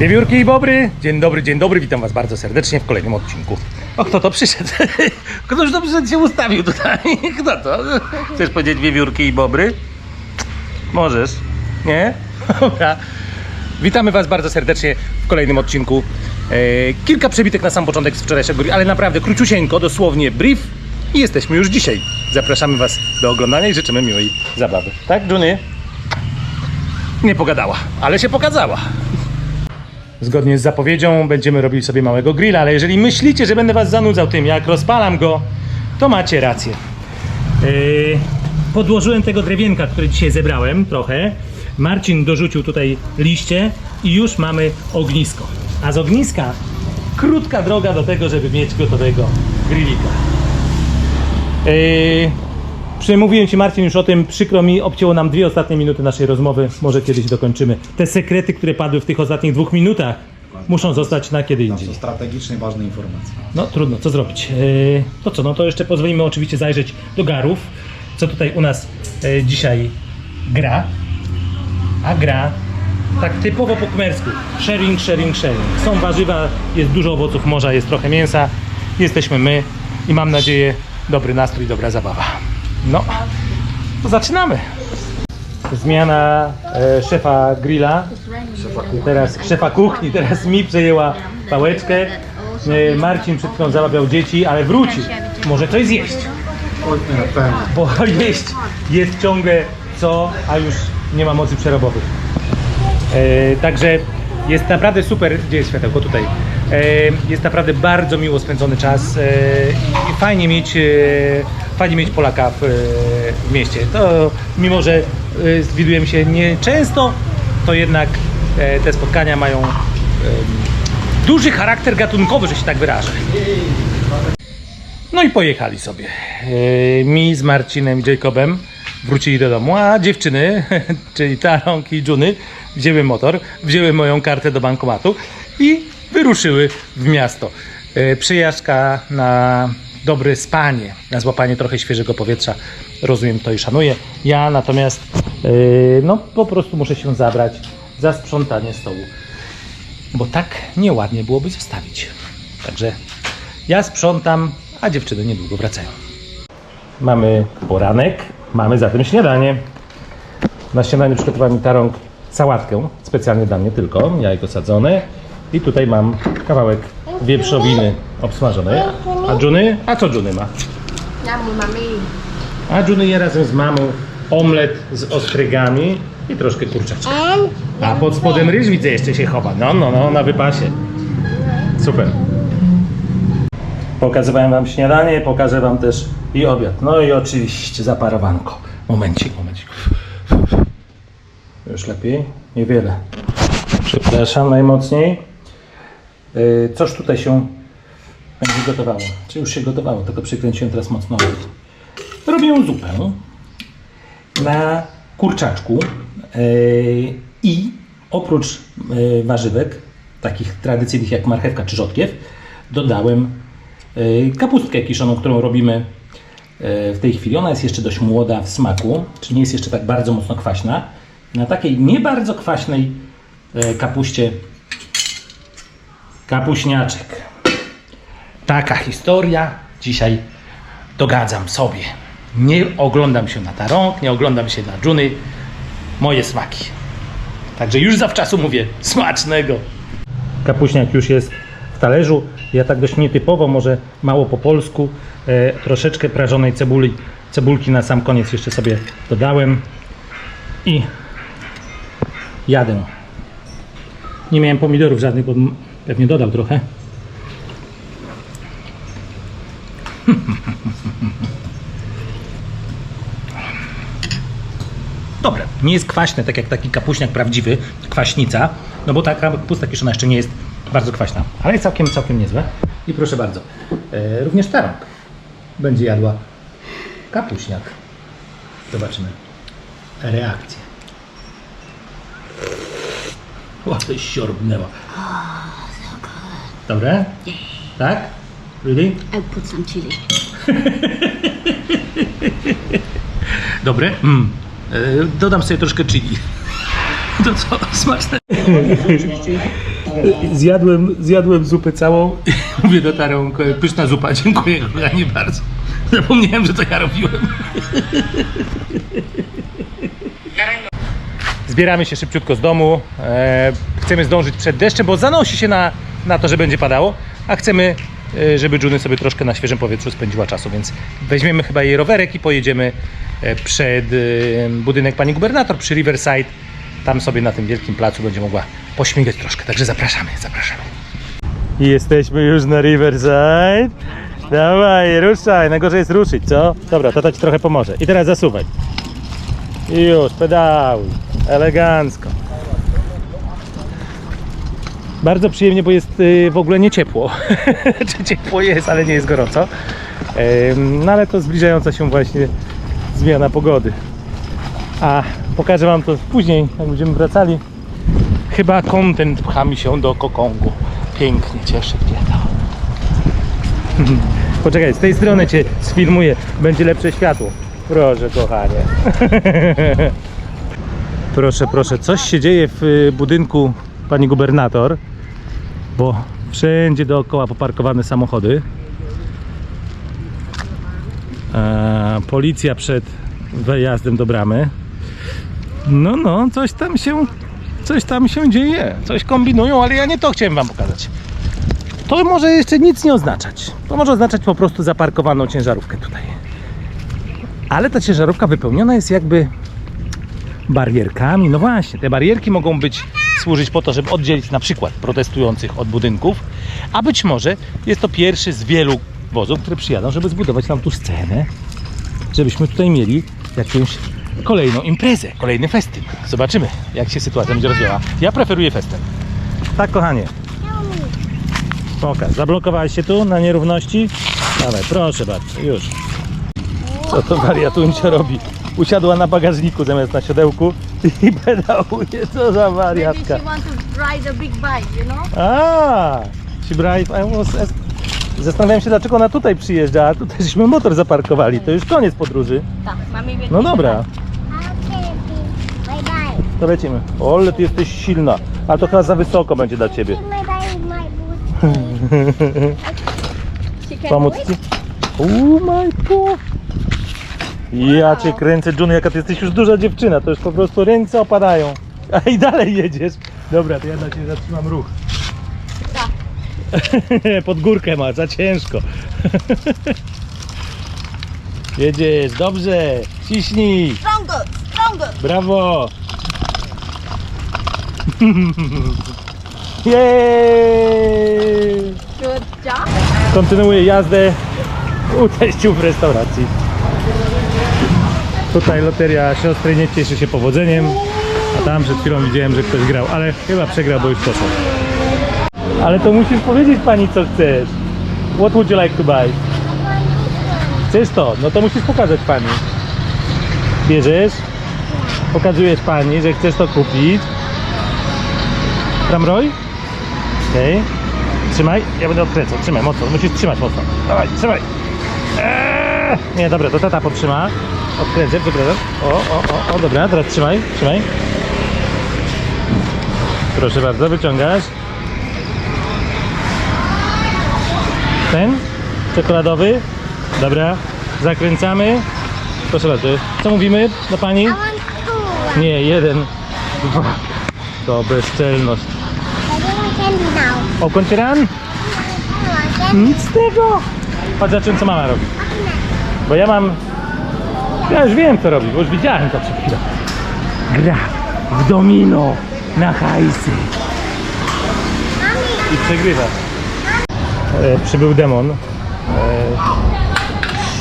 Wiewiórki i bobry, dzień dobry, dzień dobry, witam was bardzo serdecznie w kolejnym odcinku. O, kto to przyszedł? Ktoś to przyszedł się ustawił tutaj. Kto to? Chcesz powiedzieć wiewiórki i bobry? Możesz, nie? Dobra. Witamy was bardzo serdecznie w kolejnym odcinku. E, kilka przebitek na sam początek z wczorajszego, ale naprawdę króciusieńko, dosłownie brief i jesteśmy już dzisiaj. Zapraszamy was do oglądania i życzymy miłej zabawy. Tak, Juny? Nie pogadała, ale się pokazała. Zgodnie z zapowiedzią będziemy robili sobie małego grilla, ale jeżeli myślicie, że będę was zanudzał tym, jak rozpalam go, to macie rację. Yy, podłożyłem tego drewienka, który dzisiaj zebrałem trochę. Marcin dorzucił tutaj liście i już mamy ognisko. A z ogniska krótka droga do tego, żeby mieć gotowego grillika. Yy, Przemówiłem Ci Marcin już o tym, przykro mi, obcięło nam dwie ostatnie minuty naszej rozmowy, może kiedyś dokończymy. Te sekrety, które padły w tych ostatnich dwóch minutach, muszą zostać na kiedy indziej. To strategicznie ważne informacje. No trudno, co zrobić? Yy, to co, no to jeszcze pozwolimy oczywiście zajrzeć do garów, co tutaj u nas yy, dzisiaj gra. A gra tak typowo po kmersku. Sharing, sharing, sharing. Są warzywa, jest dużo owoców morza, jest trochę mięsa. Jesteśmy my i mam nadzieję dobry nastrój, dobra zabawa. No, to zaczynamy. Zmiana e, szefa grilla. Teraz szefa kuchni, teraz mi przejęła pałeczkę. E, Marcin przed chwilą zamawiał dzieci, ale wróci. Może coś zjeść. Oj. Bo jeść jest ciągle co, a już nie ma mocy przerobowych. E, także jest naprawdę super. Gdzie jest światełko? Tutaj. E, jest naprawdę bardzo miło spędzony czas e, i fajnie mieć, e, fajnie mieć Polaka w, e, w mieście. To mimo, że e, widujemy się nieczęsto, to jednak e, te spotkania mają e, duży charakter gatunkowy, że się tak wyrażę. No i pojechali sobie. Yy, Mi z Marcinem i Jacobem wrócili do domu, a dziewczyny, czyli Tarąg i Juny, wzięły motor, wzięły moją kartę do bankomatu i wyruszyły w miasto. Yy, Przyjażdżka na dobre spanie, na złapanie trochę świeżego powietrza, rozumiem to i szanuję. Ja natomiast yy, no po prostu muszę się zabrać za sprzątanie stołu, bo tak nieładnie byłoby zostawić. Także ja sprzątam, a dziewczyny niedługo wracają. Mamy poranek, mamy zatem śniadanie. Na śniadanie przygotowałem tarąg sałatkę, specjalnie dla mnie tylko, jajko sadzone. I tutaj mam kawałek wieprzowiny obsmażonej. A Juny? A co Juny ma? Namu mami. A Juny je razem z mamą omlet z ostrygami i troszkę kurczaczka. A pod spodem ryż widzę jeszcze się chowa. No, no, no, na wypasie. Super. Pokazywałem wam śniadanie, pokażę wam też i obiad. No i oczywiście zaparowanko. Momencik, momencik. Już lepiej? Niewiele. Przepraszam najmocniej. Yy, Coż tutaj się będzie gotowało? Czy już się gotowało, tylko przykręciłem teraz mocno. Robię zupę na kurczaczku yy, i oprócz yy, warzywek, takich tradycyjnych jak marchewka czy rzodkiew, dodałem yy, kapustkę kiszoną, którą robimy w tej chwili. Ona jest jeszcze dość młoda w smaku, czyli nie jest jeszcze tak bardzo mocno kwaśna. Na takiej nie bardzo kwaśnej kapuście kapuśniaczek. Taka historia. Dzisiaj dogadzam sobie. Nie oglądam się na tarąg, nie oglądam się na dżuny. Moje smaki. Także już zawczasu mówię smacznego. Kapuśniak już jest w talerzu. Ja tak dość nietypowo, może mało po polsku, e, troszeczkę prażonej cebuli, cebulki na sam koniec jeszcze sobie dodałem i jadę. Nie miałem pomidorów żadnych, bo pewnie dodał trochę. Dobre. Nie jest kwaśne, tak jak taki kapuśniak prawdziwy, kwaśnica, no bo taka kapusta kiszona jeszcze nie jest bardzo kwaśna, ale jest całkiem, całkiem niezłe. I proszę bardzo, e, również tarąg będzie jadła kapuśniak. Zobaczymy reakcję. To siorbnęła. Dobre? Tak? Really? I put some chili. Dobre? Mm. E, dodam sobie troszkę chili. To co? Smaczne. Zjadłem, zjadłem zupę całą i mówię do Tarą, pyszna zupa, dziękuję kochanie bardzo. Zapomniałem, że to ja robiłem. Zbieramy się szybciutko z domu. E, chcemy zdążyć przed deszczem, bo zanosi się na, na to, że będzie padało, a chcemy, żeby Juny sobie troszkę na świeżym powietrzu spędziła czasu, więc weźmiemy chyba jej rowerek i pojedziemy e, przed e, budynek pani gubernator przy Riverside. Tam sobie na tym wielkim placu będzie mogła pośmigać troszkę, także zapraszamy, zapraszamy. Jesteśmy już na Riverside. Dawaj, ruszaj, najgorzej jest ruszyć, co? Dobra, tata ci trochę pomoże. I teraz zasuwaj. I już, pedałuj. Elegancko. Bardzo przyjemnie, bo jest y, w ogóle nie ciepło. Czy ciepło jest, ale nie jest gorąco. No ale to zbliżająca się właśnie zmiana pogody. A pokażę wam to później, jak będziemy wracali. Chyba kontent pcha mi się do Kokongu. Pięknie, cieszy mnie to. Poczekaj, z tej strony cię sfilmuję. Będzie lepsze światło. Proszę, kochanie. Proszę, proszę, coś się dzieje w y, budynku pani gubernator, bo wszędzie dookoła poparkowane samochody. E, policja przed wejazdem do bramy. No, no, coś tam się, coś tam się dzieje. Coś kombinują, ale ja nie to chciałem wam pokazać. To może jeszcze nic nie oznaczać. To może oznaczać po prostu zaparkowaną ciężarówkę tutaj. Ale ta ciężarówka wypełniona jest jakby barierkami. No właśnie, te barierki mogą być służyć po to, żeby oddzielić na przykład protestujących od budynków, a być może jest to pierwszy z wielu wozów, które przyjadą, żeby zbudować nam tu scenę, żebyśmy tutaj mieli jakąś kolejną imprezę, kolejny festyn. Zobaczymy, jak się sytuacja będzie rozwijała. Ja preferuję festyn. Tak, kochanie. Pokaż, zablokowałeś się tu na nierówności? Dawaj, proszę bardzo, już. Co to wariatuncia robi? Usiadła na bagażniku zamiast na siodełku i pedałuje. Co za Maybe wariatka. she want to ride a big bike, you know? A, she. I was. Zastanawiałem się, dlaczego ona tutaj przyjeżdża, a tutaj żeśmy motor zaparkowali. To już koniec podróży. Tak, will No dobra, to lecimy. O, ale ty jesteś silna. A to chyba za wysoko będzie dla ciebie. Pomóc ci? Oh my god. Ja cię kręcę, Jun, jaka ty jesteś już duża dziewczyna, to już po prostu ręce opadają. A i dalej jedziesz. Dobra, to ja dla ciebie zatrzymam ruch. Pod górkę masz, za ciężko. Jedziesz, dobrze, ciśnij, Stronger, stronger. brawo. Jej! Good job. Kontynuuję jazdę u teściu w restauracji. Tutaj loteria siostry nie cieszy się powodzeniem, a tam przed chwilą widziałem, że ktoś grał, ale chyba przegrał, bo już poszedł. Ale to musisz powiedzieć pani, co chcesz. What would you like to buy? Chcesz to? No to musisz pokazać pani. Bierzesz, pokazujesz pani, że chcesz to kupić. Ramroj? Okej. Trzymaj, ja będę odkręcał. Trzymaj mocno, musisz trzymać mocno. Dawaj, trzymaj. Eee! Nie, dobra, to tata podtrzyma. Odkręcę, przepraszam. O, o, o, o, dobra, teraz trzymaj, trzymaj. Proszę bardzo, wyciągasz. Ten? Czekoladowy? Dobra, zakręcamy. Proszę bardzo, co mówimy do pani? Nie, jeden, dwa. To bezczelność. Want candy. Nic z tego. Patrz za czym co mama robi. Bo ja mam... Ja już wiem co robi, bo już widziałem to przed chwilą. Gra w domino na hajsy. I przegrywa. E, przybył demon. E,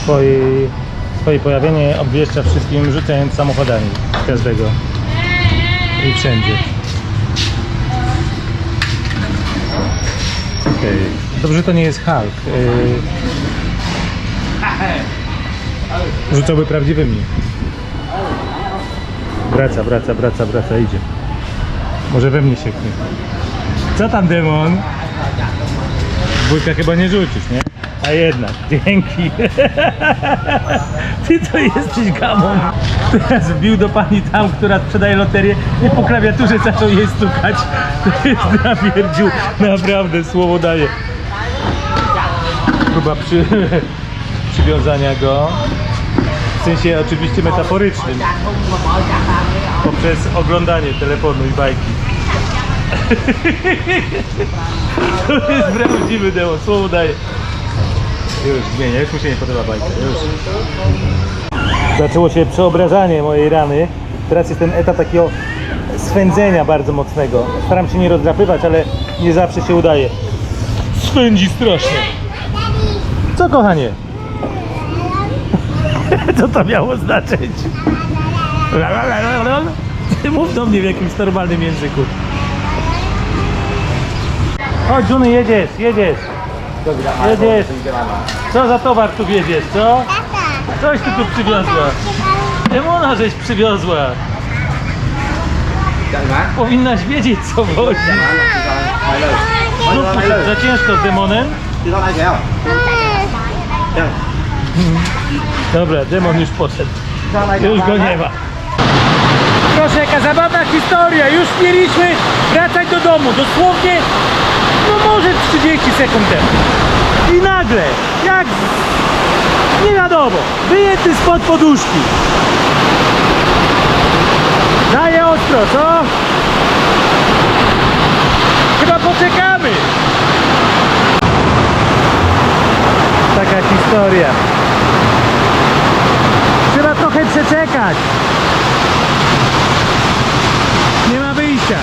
swoje, swoje pojawienie obwieszcza wszystkim rzucając samochodami. Każdego. I wszędzie. Okej. Dobrze, to nie jest Hulk. Yy... Rzucałby prawdziwymi. Wraca, wraca, wraca, wraca, idzie. Może we mnie sieknie. Co tam, demon? Wujka chyba nie rzucisz, nie? A jednak, dzięki. Ty to jesteś gamon. Teraz wbił do pani tam, która sprzedaje loterię i po klawiaturze zaczął jej stukać. To jest napierdził. Naprawdę, słowo daje. Próba przy, przywiązania go. W sensie oczywiście metaforycznym. Poprzez oglądanie telefonu i bajki. To jest prawdziwy demon, słowo daje. Już zmienia, już mi się nie podoba bajka, już. Zaczęło się przeobrażanie mojej rany. Teraz jest ten etap takiego swędzenia bardzo mocnego. Staram się nie rozdrapywać, ale nie zawsze się udaje. Swędzi strasznie. Co kochanie? Co to miało znaczyć? La, la, la, la, la. Ty Mów do mnie w jakimś normalnym języku. Chodź, Juny, jedziesz, jedziesz. Jedziesz. Co za towar tu wieziesz, co? Coś ty tu przywiozła. Demona żeś przywiozła. Powinnaś wiedzieć co wozi. Za ciężko z demonem. Dobra, demon już poszedł. Już go nie ma. Proszę, jaka zabawna historia. Już mieliśmy wracać do domu. Dosłownie, no może 30 sekund temu. I nagle, jak nie wiadomo, wyjęty spod poduszki. Daje ostro, co? Chyba poczekamy. Taka historia. Przeczekać. Nie ma wyjścia.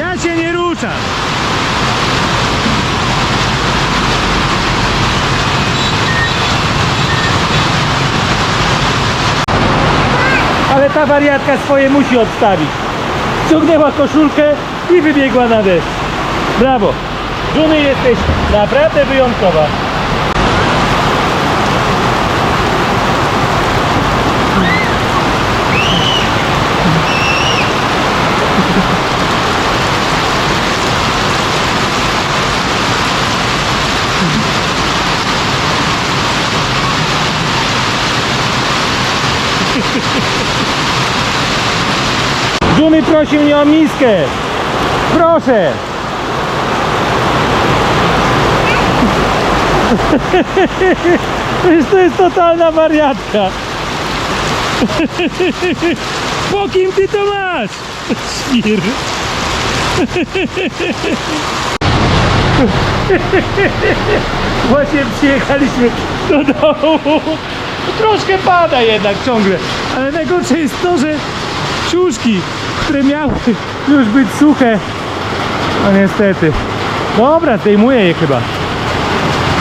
Ja się nie ruszam. Ale ta wariatka swoje musi odstawić. Ściągnęła koszulkę i wybiegła na deszcz. Brawo. Juny jesteś naprawdę wyjątkowa. Juny prosi mnie o miskę. Proszę. To jest totalna wariatka. Po kim ty to masz? Świr. Właśnie przyjechaliśmy do domu. Troszkę pada jednak ciągle, ale najgorsze jest to, że ciuszki, które miały już być suche, no niestety. Dobra, zdejmuję je chyba.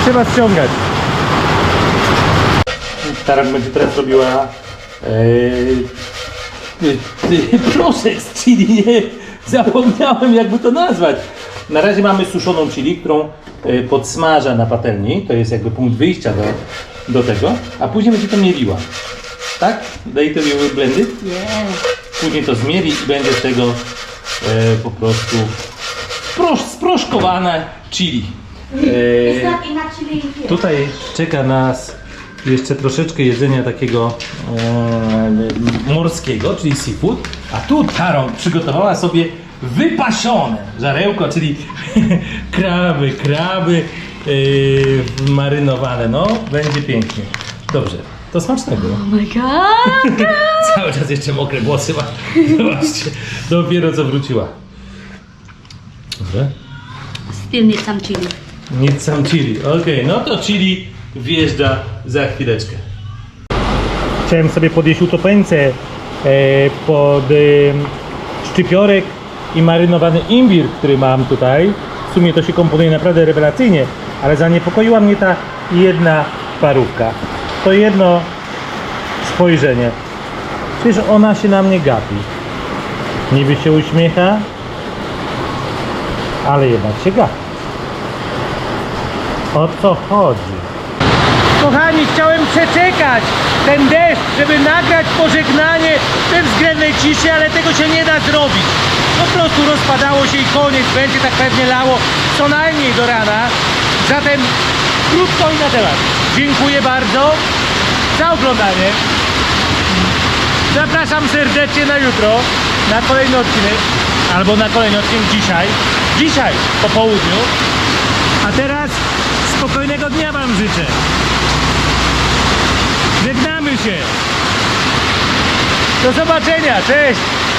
Trzeba ściągać. Tarak będzie teraz robiła yy, proszek z chili, nie? Zapomniałem jakby to nazwać. Na razie mamy suszoną chili, którą yy, podsmaża na patelni. To jest jakby punkt wyjścia do, do tego. A później będzie to mieliła. Tak? Daj to you blend it? Później to zmieli i będzie z tego e, po prostu sprosz, sproszkowane chili. E, tutaj czeka nas jeszcze troszeczkę jedzenia takiego e, morskiego, czyli seafood. A tu Taron przygotowała sobie wypasione żarełko, czyli kraby, kraby e, marynowane. No, będzie pięknie. Dobrze, to smacznego. Oh my god! Cały czas jeszcze mokre włosy ma. Zobaczcie, dopiero co wróciła. Dobra. Still need some chili. Nic sam chili. Okej, no to chili wjeżdża za chwileczkę. Chciałem sobie podjeść utopeńce e, pod e, szczypiorek i marynowany imbir, który mam tutaj. W sumie to się komponuje naprawdę rewelacyjnie, ale zaniepokoiła mnie ta jedna parówka. To jedno spojrzenie. Przecież ona się na mnie gapi. Niby się uśmiecha, ale jednak się gapi. O co chodzi? Kochani, chciałem przeczekać ten deszcz, żeby nagrać pożegnanie we względnej ciszy, ale tego się nie da zrobić. Po prostu rozpadało się i koniec. Będzie tak pewnie lało co najmniej do rana. Zatem krótko i na temat. Dziękuję bardzo za oglądanie. Zapraszam serdecznie na jutro, na kolejny odcinek, albo na kolejny odcinek dzisiaj. Dzisiaj po południu. A teraz spokojnego dnia Wam życzę. Żegnamy się. Do zobaczenia, cześć!